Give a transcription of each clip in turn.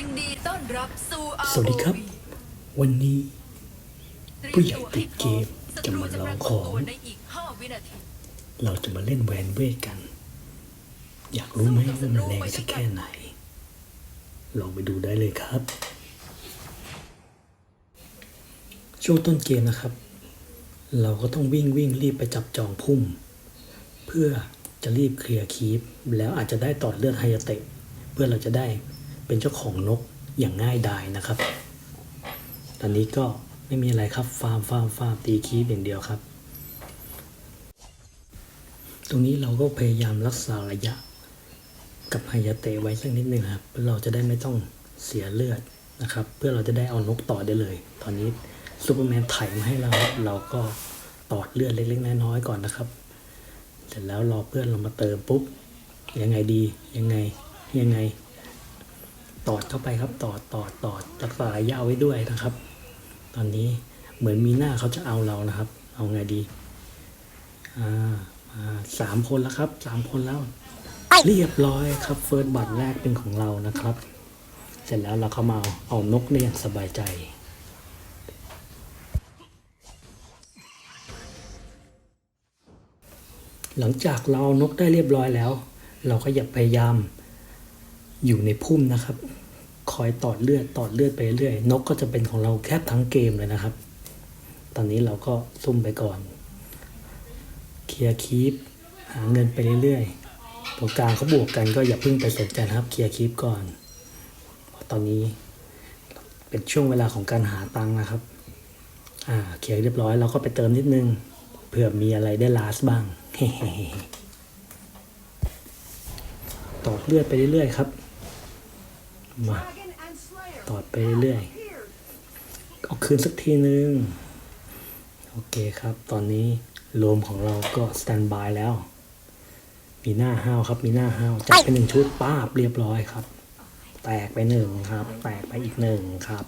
ยินดีต้อนรับสู่ ROV สวัสดีครับ วันนี้เตรียผู้ใหญ่ตัวติดเกมศัจะตรูมาลองปรากฏของตัวในอีก5วินาทีเราจะมาเล่นแวนเวทกัน อยากรู้ไหมว่ามันแรงสักแค่ไหน ลองไปดูได้เลยครับ ช่วงต้นเกมนะครับ เราก็ต้องวิ่งวิ่งรีบไปจับจองพุ่ม เพื่อจะรีบเคลียร์คีปแล้วอาจจะได้ตอดเลือดไฮยาเตะเพื่อเราจะได้ เป็นเจ้าของนกอย่างง่ายดายนะครับ ตอนนี้ก็ไม่มีอะไรครับฟาร์มฟาร์มฟาร์มตีคีปอย่างเดียวครับ ตรงนี้เราก็พยายามรักษาระยะ กับไฮยาเตะไว้สักนิดนึงครับเพื่อเราจะได้ไม่ต้องเสียเลือดนะครับ เพื่อเราจะได้เอานกต่อได้เลย ตอนนี้ซูเปอร์แมนไถมาให้เราครับเราก็ตอดเลือดเล็กๆน้อยๆก่อนนะครับ เสร็จแล้วรอเพื่อนเรามาเติมปุ๊บยังไงดียังไงยังไง ตอดเข้าไปครับตอดตอดตอดรักษาระยะไว้ด้วยนะครับ ตอนนี้เหมือนมีหน้าเขาจะเอาเรานะครับ เอาไงดีอ่ามาสามคนแล้วครับสามคนแล้ว เรียบร้อยครับเฟิร์สบัตรแรกเป็นของเรานะครับ เสร็จแล้วเราเข้ามาเอาเอานกได้อย่างสบายใจหลังจากเราเอานกได้เรียบร้อยแล้ว เราก็อย่าพยายามอยู่ในพุ่มนะครับ คอยตอดเลือดตอดเลือดไปเรื่อยนกก็จะเป็นของเราแคบทั้งเกมเลยนะครับ ตอนนี้เราก็ซุ่มไปก่อน เคลียร์คีปหาเงินไปเรื่อยๆตรงกลางเขาบวกกันก็อย่าเพิ่งไปสนใจนะครับ เคลียร์คีปก่อน ตอนนี้เป็นช่วงเวลาของการหาตังค์นะครับ อ่าเคลียร์เรียบร้อยเราก็ไปเติมนิดนึงเผื่อมีอะไรได้ลาสบ้างตอดเลือดไปเรื่อยๆครับ มา ตอดไปเรื่อยๆเอาคืนสักทีนึง โอเคครับ ตอนนี้โลมของเราก็สแตนบายแล้ว มีหน้าห้าวครับ มีหน้าห้าวจัดไปหนึ่งชุดป้าบเรียบร้อยครับ แตกไปหนึ่งครับ แตกไปอีกหนึ่งครับ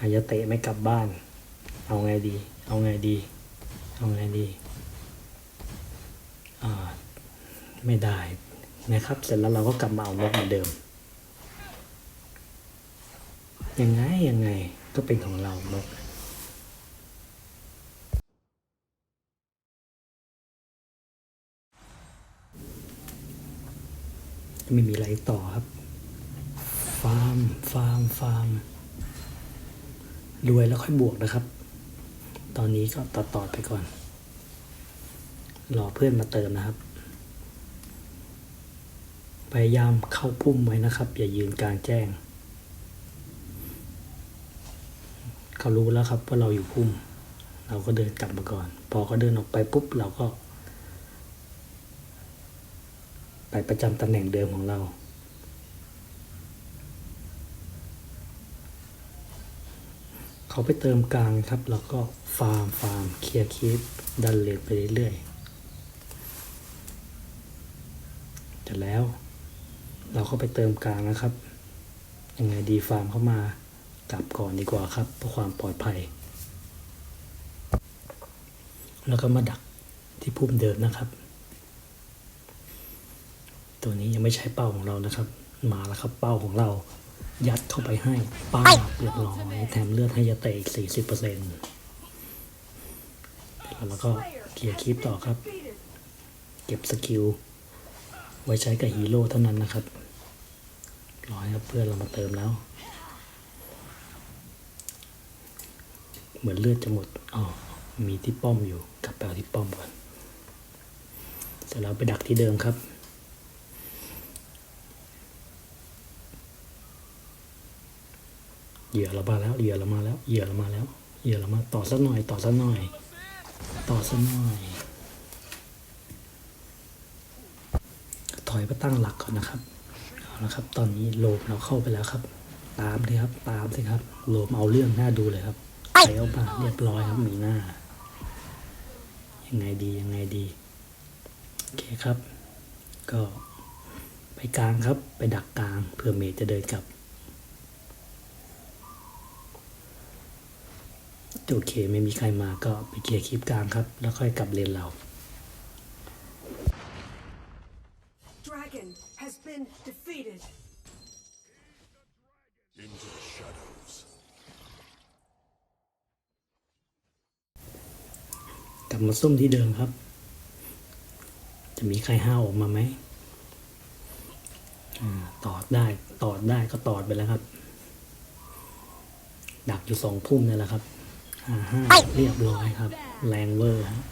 อายาเตะไม่กลับบ้าน เอาไงดี เอาไงดี เอาไงดีไม่ได้นะครับ เสร็จแล้วเราก็กลับมาเอานกเหมือนเดิม ยังไงยังไงก็เป็นของเรานกไม่มีอะไรต่อครับฟาร์มฟาร์มฟาร์มรวยแล้วค่อยบวกนะครับ ตอนนี้ก็ต่อต่อไปก่อน รอเพื่อนมาเติมนะครับ พยายามเข้าพุ่มไว้นะครับ อย่ายืนกลางแจ้ง เขารู้แล้วครับว่าเราอยู่พุ่ม เราก็เดินกลับมาก่อน พอเขาเดินออกไปปุ๊บเราก็ ไปประจำตำแหน่งเดิมของเรา เขาไปเติมกลางครับแล้วก็ฟาร์มฟาร์มเคลียร์คีปดันเลนไปเรื่อยๆจะแล้ว เราก็ไปเติมกลางนะครับยังไงดีฟาร์มเข้ามา กลับก่อนดีกว่าครับเพื่อความปลอดภัย แล้วก็มาดักที่พุ่มเดิมนะครับ ตัวนี้ยังไม่ใช่เป้าของเรานะครับ มาแล้วครับเป้าของเรา ยัดเข้าไปให้ป้าเรียบร้อยแถมเลือดให้ยาเตะอีกสี่สิบเปอร์เซ็นต์แล้วก็เคลียร์คลิปต่อครับ เก็บสกิลไว้ใช้กับฮีโร่เท่านั้นนะครับ รอให้เพื่อนเรามาเติมแล้ว เหมือนเลือดจะหมดอ๋อมีที่ป้อมอยู่กลับไปเอาที่ป้อมก่อนเสร็จแล้วไปดักที่เดิมครับเหยื่อเรามาแล้วเหยื่อเรามาแล้วเหยื่อเรามาแล้วเหยื่อเรามาต่อสักหน่อย ต่อสักหน่อย ต่อสักหน่อย ถอยไปตั้งหลักก่อนนะครับเอาละครับ ตอนนี้โลมเราเข้าไปแล้วครับ ตามเลยครับ ตามสิครับโลมเอาเรื่องหน้าดูเลยครับ ไปเอาป่ะเรียบร้อยครับมีหน้า ยังไงดียังไงดี โอเคครับ ก็ไปกลางครับ ไปดักกลางเพื่อเมย์จะเดินกลับโอเคไม่มีใครมาก็ไปเคลียร์คลิปกลางครับ แล้วค่อยกลับเลนเรา มาซุ่มที่เดิมครับ จะมีใครห้าวออกมาไหมอ่าตอดได้ ตอดได้ก็ตอดไปแล้วครับ ดักอยู่สองพุ่มนี่แหละครับห้าห้าเรียบร้อยครับ แรงเวอร์ฮะ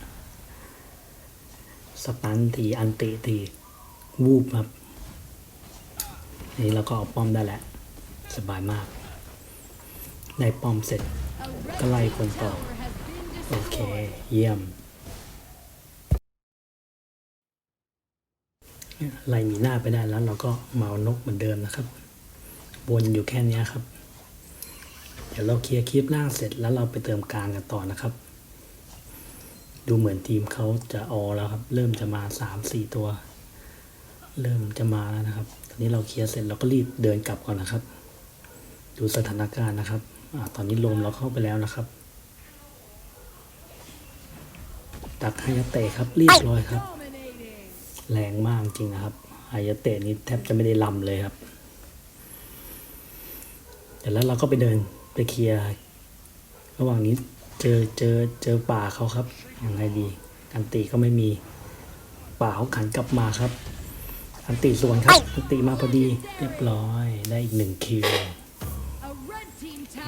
สตันทีอันติทีวูบครับ นี่เราก็เอาป้อมได้แล้ว สบายมากได้ป้อมเสร็จก็ไล่คนต่อ โอเค เยี่ยม ไล่หมีหน้าไปได้แล้วเราก็มาเอานกเหมือนเดิมนะครับ วนอยู่แค่นี้ครับ เดี๋ยวเราเคลียร์คลิปล่างเสร็จแล้วเราไปเติมกลางกันต่อนะครับ ดูเหมือนทีมเขาจะออแล้วครับ เริ่มจะมาสามสี่ตัว เริ่มจะมาแล้วนะครับ ตอนนี้เราเคลียร์เสร็จเราก็รีบเดินกลับก่อนนะครับ ดูสถานการณ์นะครับอาตอนนี้ลมเราเข้าไปแล้วนะครับตักไฮยาเตะครับเรียบร้อยครับ แรงมากจริงนะครับไฮยเตะนี่แทบจะไม่ได้ลำเลยครับเดี๋ยวแล้วเราก็ไปเดินไปเคลียร์ระหว่างนี้เจอเจอเจอป่าเขาครับยังไงดีอันติก็ไม่มีป่าเขาขันกลับมาครับอันติส่วนครับอันติมาพอดีเรียบร้อยได้อีกหนึ่งคิว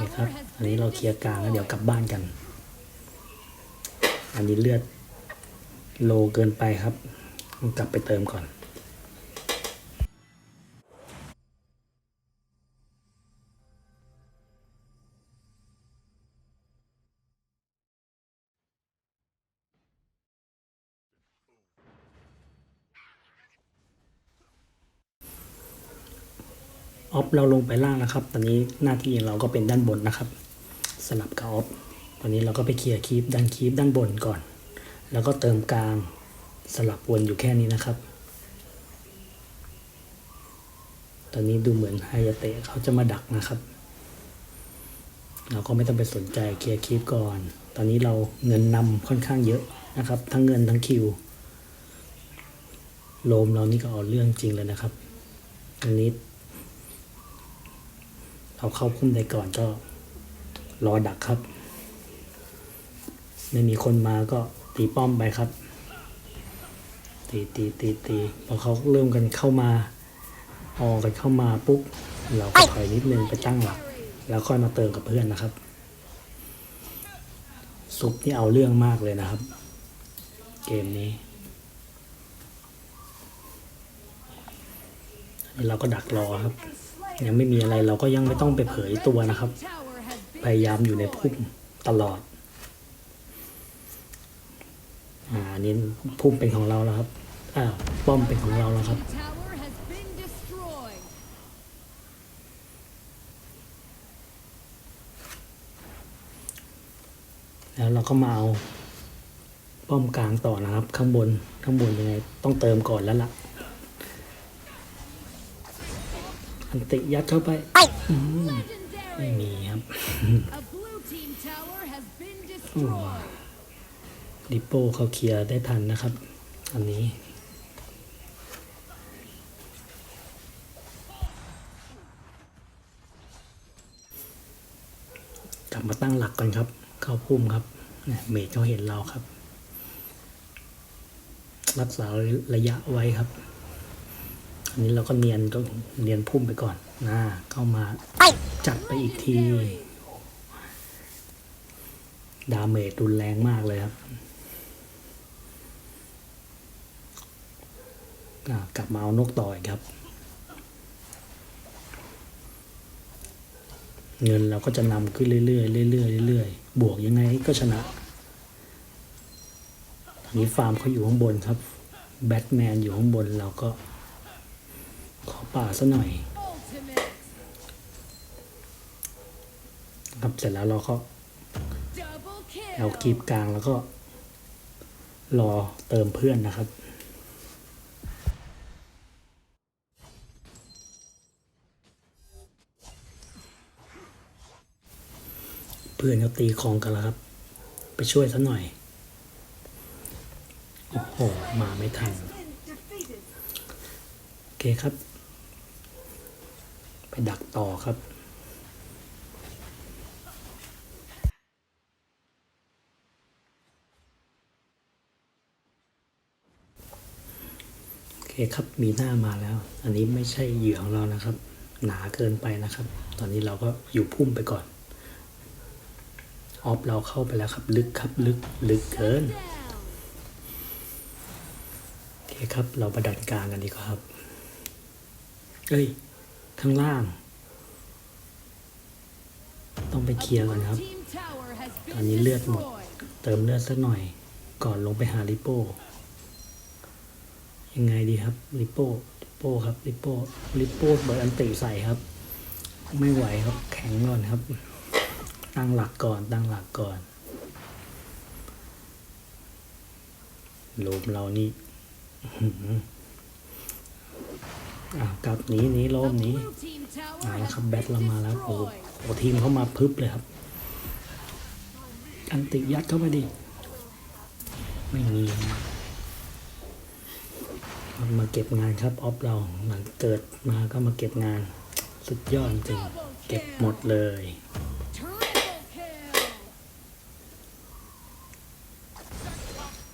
นี่ครับ อันนี้เราเคลียร์กลางแล้วเดี๋ยวกลับบ้านกัน อันนี้เลือดโลเกินไปครับ กลับไปเติมก่อนออฟเราลงไปล่างนะครับ ตอนนี้หน้าที่เราก็เป็นด้านบนนะครับ สลับกับออฟ ตอนนี้เราก็ไปเคลียร์คีปด้านคีปด้านบนก่อน แล้วก็เติมกลาง สลับวนอยู่แค่นี้นะครับ ตอนนี้ดูเหมือนไฮยาเตะเขาจะมาดักนะครับ เราก็ไม่ต้องไปสนใจเคลียร์คีปก่อน ตอนนี้เราเงินนำค่อนข้างเยอะนะครับ ทั้งเงินทั้งคิว โลมเรานี่ก็เอาเรื่องจริงเลยนะครับอันนี้ เราเข้าพุ่มได้ก่อนก็รอดักครับ ไม่มีคนมาก็ตีป้อมไปครับ ตีตีตีตีพอเขาเริ่มกันเข้ามาออกันเข้ามาปุ๊บเราก็ถอยนิดนึงไปตั้งหลัก แล้วค่อยมาเติมกับเพื่อนนะครับ ซุปนี่เอาเรื่องมากเลยนะครับ เกมนี้เราก็ดักรอครับ ยังไม่มีอะไรเราก็ยังไม่ต้องไปเผยตัวนะครับ พยายามอยู่ในพุ่มตลอด อ่านนี้พุ่มเป็นของเราแล้วครับ อ้าวป้อมเป็นของเราแล้วครับแล้วเราก็มาเอาป้อมกลางต่อนะครับ ข้างบนข้างบนยังไงต้องเติมก่อนแล้วล่ะ อันติยัดเข้าไปอืมไม่มีครับดิปโป้เขาเคลียร์ได้ทันนะครับ อันนี้ กลับมาตั้งหลักก่อนครับ เข้าพุ่มครับเมจเขาเห็นเราครับ รักษาระยะไว้ครับ อันนี้เราก็เนียนก็เนียนพุ่มไปก่อนนะเข้ามาจัดไปอีกที ดาเมจรุนแรงมากเลยครับกลับมาเอานกต่ออีกครับ เงินเราก็จะนำขึ้นเรื่อยๆเรื่อยๆเรื่อยๆบวกยังไงก็ชนะตอนนี้ฟาร์มเขาอยู่ข้างบนครับแบทแมนอยู่ข้างบนเราก็ ขอป่าซะหน่อย ครับเสร็จแล้วเราก็เอากีบกลางแล้วก็ รอเติมเพื่อนนะครับ พื่อนเขาตีคองกันแล้วครับ ไปช่วยซะหน่อย โอ้โห มาไม่ทัน โอเคครับ ไปดักต่อครับคครับมีหน้ามาแล้ว อันนี้ไม่ใช่เหยื่อของเรานะครับ หนาเกินไปนะครับ ตอนนี้เราก็อยู่พุ่มไปก่อน ออฟเราเข้าไปแล้วครับ ลึกครับ ลึกลึกเกินโอเคครับ เราประดันกลางกันดีกว่าครับ เอ้ย ข้างล่าง ต้องไปเคลียร์กันครับ ตอนนี้เลือดหมด เติมเลือดสักหน่อย ก่อนลงไปหาลิโป้ยังไงดีครับลิโป้ลิโป้ครับลิโป้ลิโป้เบิร์ดอันติใส่ครับ ไม่ไหวครับ แข็งก่อนครับ ตั้งหลักก่อน ตั้งหลักก่อนลมเรานี่อื้อหืออ้าวกลับหนีหนีโลมนีมาแล้วครับแบทเรามาแล้วโอ้โหทีมเข้ามาพึบเลยครับ อันติยัดเข้าไปดิ ไม่มีมาเก็บงานครับออฟเราหลังเกิดมาก็มาเก็บงาน สุดยอดจริง เก็บหมดเลย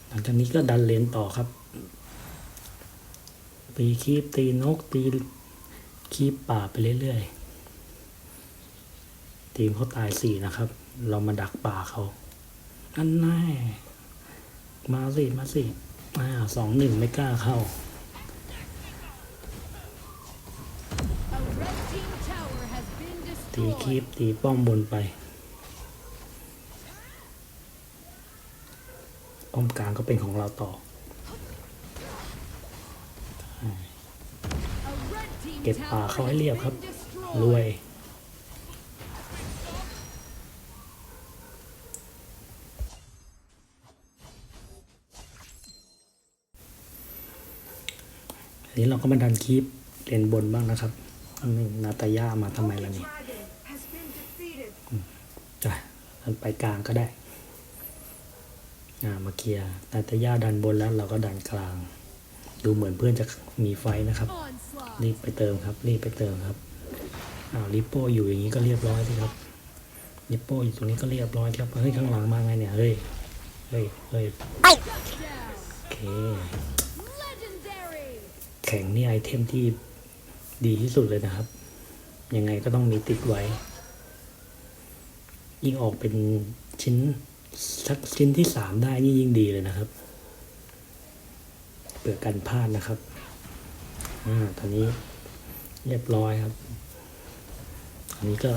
หลั งจากนี้ก็ดันเลนต่อครับ ตีคีบตีนกตีคีบป่าไปเรื่อยๆ ทีมเขาตายสี่นะครับ เรามาดักป่าเขาอันแน่มาสิ มาสิอ่าสองหนึ่งไม่กล้าเข้า ตีคีบตีป้อมบนไป ป้อมกลางก็เป็นของเราต่อ เก็บป่าเขาให้เรียบครับ รวย อันนี้เราก็มาดันคีปเลนบนบ้างนะครับอันนี้นาตาย่ามาทำไมล่ะนี่จ้ะดันไปกลางก็ได้ มาเคลียร์นาตาย่าดันบนแล้วเราก็ดันกลาง ดูเหมือนเพื่อนจะมีไฟนะครับ รีบไปเติมครับ รีบไปเติมครับอ้าวลิปโป้อยู่อย่างนี้ก็เรียบร้อยสิครับลิปโป้อยู่ตรงนี้ก็เรียบร้อยครับเฮ้ยข้างหลังมาไงเนี่ยเฮ้ยเฮ้ยเฮ้ยโอเคแข็งนี่ไอเทมที่ดีที่สุดเลยนะครับ ยังไงก็ต้องมีติดไว้ ยิ่งออกเป็นชิ้น สักชิ้นที่สามได้นี่ยิ่งดีเลยนะครับ เปื่อกันพลาดนะครับ อ่าตอนนี้เรียบร้อยครับ อันนี้ก็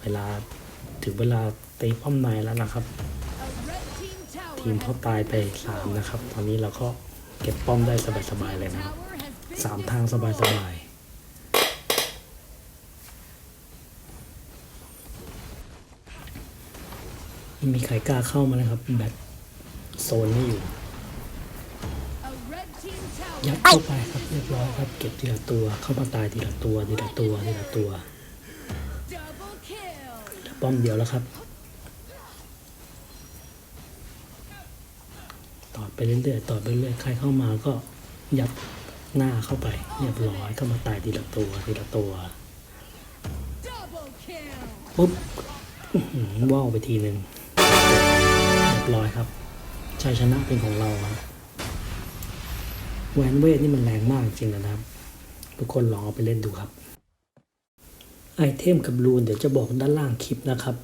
เวลาถึงเวลาตีป้อมในแล้วนะครับ ทีมเขาตายไปสามนะครับ ตอนนี้เราก็เก็บป้อมได้สบายๆเลยนะครับสามทางสบายๆ ไม่มีใครกล้าเข้ามาเลยครับแบตโซนไม่อยู่ ยัดเข้าไปครับเรียบร้อยครับเก็บทีละตัวเข้ามาตายทีละตัวทีละตัวทีละตัวเหลือป้อมเดียวแล้วครับ ต่อไปเรื่อยๆต่อไปเรื่อยๆใครเข้ามาก็ยัดหน้าเข้าไปเรียบร้อยเข้ามาตายทีละตัวทีละตัวปุ๊บอื้อหือว่าวไปทีหนึ่งเรีย บร้อยครับชัยชนะเป็นของเราครับแหวนเวทนี่มันแรงมากจริงนะครับ ทุกคนลองเอาไปเล่นดูครับ ไอเทมกับรูนเดี๋ยวจะบอกด้านล่างคลิปนะครับ